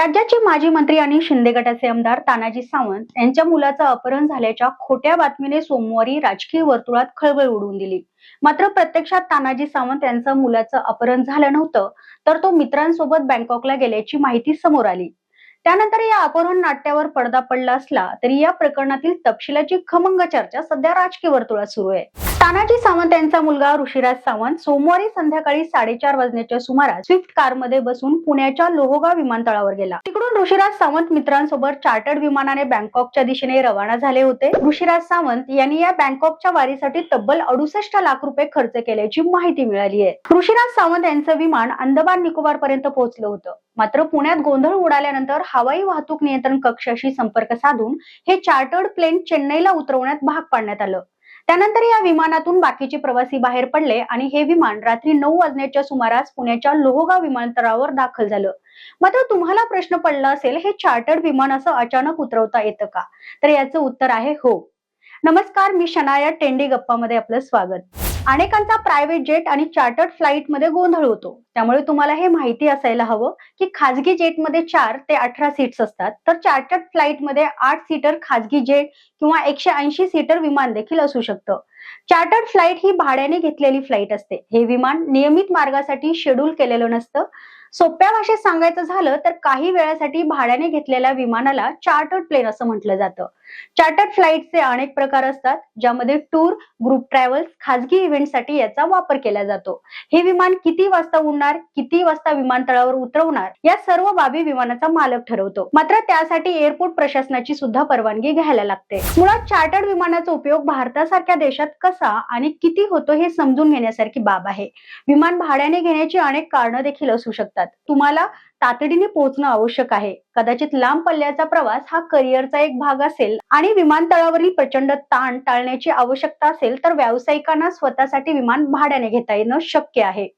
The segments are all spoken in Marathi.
राज्याचे माजी मंत्री आणि शिंदे गटाचे आमदार तानाजी सावंत यांच्या मुलाचं अपहरण झाल्याच्या खोट्या बातमीने सोमवारी राजकीय वर्तुळात खळबळ उडवून दिली. मात्र प्रत्यक्षात तानाजी सावंत यांचं मुलाचं अपहरण झालं नव्हतं तर तो मित्रांसोबत बँकॉकला गेल्याची माहिती समोर आली. त्यानंतर या अपहरण नाट्यावर पडदा पडला असला तरी या प्रकरणातील तपशिलाची खमंग चर्चा सध्या राजकीय वर्तुळात सुरू आहे. तानाजी सावंत यांचा मुलगा ऋषीराज सावंत सोमवारी संध्याकाळी साडेचार वाजण्याच्या सुमारास स्विफ्ट कारमध्ये बसून पुण्याच्या लोहगाव विमानतळावर गेला. तिकडून ऋषीराज सावंत मित्रांसोबत चार्टर्ड विमानाने बँकॉकच्या दिशेने रवाना झाले होते. ऋषीराज सावंत यांनी या बँकॉकच्या वारीसाठी तब्बल अडुसष्ट लाख रुपये खर्च केल्याची माहिती मिळाली आहे. ऋषीराज सावंत यांचं विमान अंदमान निकोबार पर्यंत पोहोचलं होतं. मात्र पुण्यात गोंधळ उडाल्यानंतर हवाई वाहतूक नियंत्रण कक्षाशी संपर्क साधून हे चार्टर्ड प्लेन चेन्नईला उतरवण्यात भाग पाडण्यात आलं. त्यानंतर या विमानातून बाकीचे प्रवासी बाहेर पडले आणि हे विमान रात्री नऊ वाजण्याच्या सुमारास पुण्याच्या लोहगाव विमानतळावर दाखल झालं. मात्र तुम्हाला प्रश्न पडला असेल हे चार्टर्ड विमान असं अचानक उतरवता येतं का? तर याचं उत्तर आहे हो. नमस्कार मी शनाया टेंडे गप्पामध्ये आपलं स्वागत. अनेकांचा प्रायव्हेट जेट आणि चार्टर्ड फ्लाईटमध्ये गोंधळ होतो. त्यामुळे तुम्हाला हे माहिती असायला हवं की खाजगी जेटमध्ये चार ते अठरा सीट्स असतात. तर चार्टर्ड फ्लाईटमध्ये आठ सीटर खाजगी जेट किंवा एकशे ऐंशी सीटर विमान देखील असू शकतं. चार्टर्ड फ्लाईट ही भाड्याने घेतलेली फ्लाईट असते. हे विमान नियमित मार्गासाठी शेड्यूल केलेलं नसतं. सोप्या भाषेत सांगायचं झालं तर काही वेळासाठी भाड्याने घेतलेल्या विमानाला चार्टर्ड प्लेन असं म्हटलं जातं. चार्टर्ड फ्लाईटचे अनेक प्रकार असतात ज्यामध्ये टूर ग्रुप ट्रॅव्हल्स खाजगी इव्हेंटसाठी याचा वापर केला जातो. हे विमान किती वाजता उडणार किती वाजता विमानतळावर उतरवणार या सर्व बाबी विमानाचा मालक ठरवतो. मात्र त्यासाठी एअरपोर्ट प्रशासनाची सुद्धा परवानगी घ्यायला लागते. मुळात चार्टर्ड विमानाचा उपयोग भारतासारख्या देशात कसा आणि किती होतो हे समजून घेण्यासारखी बाब आहे. विमान भाड्याने घेण्याची अनेक कारणं देखील असू शकतात. तुम्हाला तातडीने पोहोचणं आवश्यक आहे. कदाचित लांब पल्ल्याचा प्रवास हा करिअरचा एक भाग असेल आणि विमानतळावरील प्रचंड ताण टाळण्याची आवश्यकता असेल तर व्यावसायिकांना स्वतःसाठी विमान भाड्याने घेता येणं शक्य आहे.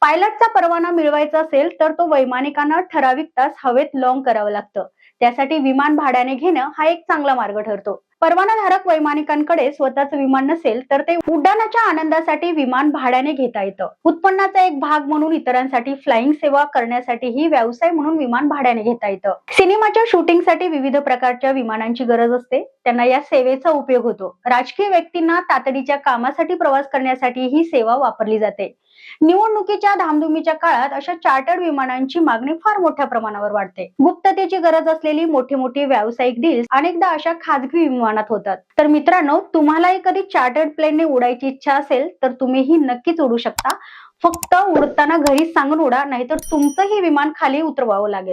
पायलटचा परवाना मिळवायचा असेल तर तो वैमानिकांना ठराविक तास हवेत लॉंग करावं लागतं. त्यासाठी विमान भाड्याने घेणं हा एक चांगला मार्ग ठरतो. परवानाधारक वैमानिकांकडे स्वतःच विमान नसेल तर ते उड्डाणाच्या आनंदासाठी विमान भाड्याने घेता येतं. उत्पन्नाचा एक भाग म्हणून इतरांसाठी फ्लाइंग सेवा करण्यासाठीही व्यवसाय म्हणून विमान भाड्याने घेता येतं. सिनेमाच्या शूटिंगसाठी विविध प्रकारच्या विमानांची गरज असते. त्यांना या सेवेचा उपयोग होतो. राजकीय व्यक्तींना तातडीच्या कामासाठी प्रवास करण्यासाठी ही सेवा वापरली जाते. निवडणुकीच्या धामधुमीच्या काळात अशा चार्टर्ड विमानांची मागणी फार मोठ्या प्रमाणावर वाढते. गुप्ततेची गरज असलेली मोठी मोठी व्यावसायिक डील्स अनेकदा अशा खाजगी विमान प्रमाणात होतात. तर मित्रांनो तुम्हालाही कधी चार्टर्ड प्लेनने उडायची इच्छा असेल तर तुम्हीही नक्कीच उडू शकता. फक्त उडताना घरी सांगून उडा नाहीतर तुमचंही विमान खाली उतरवावं लागेल.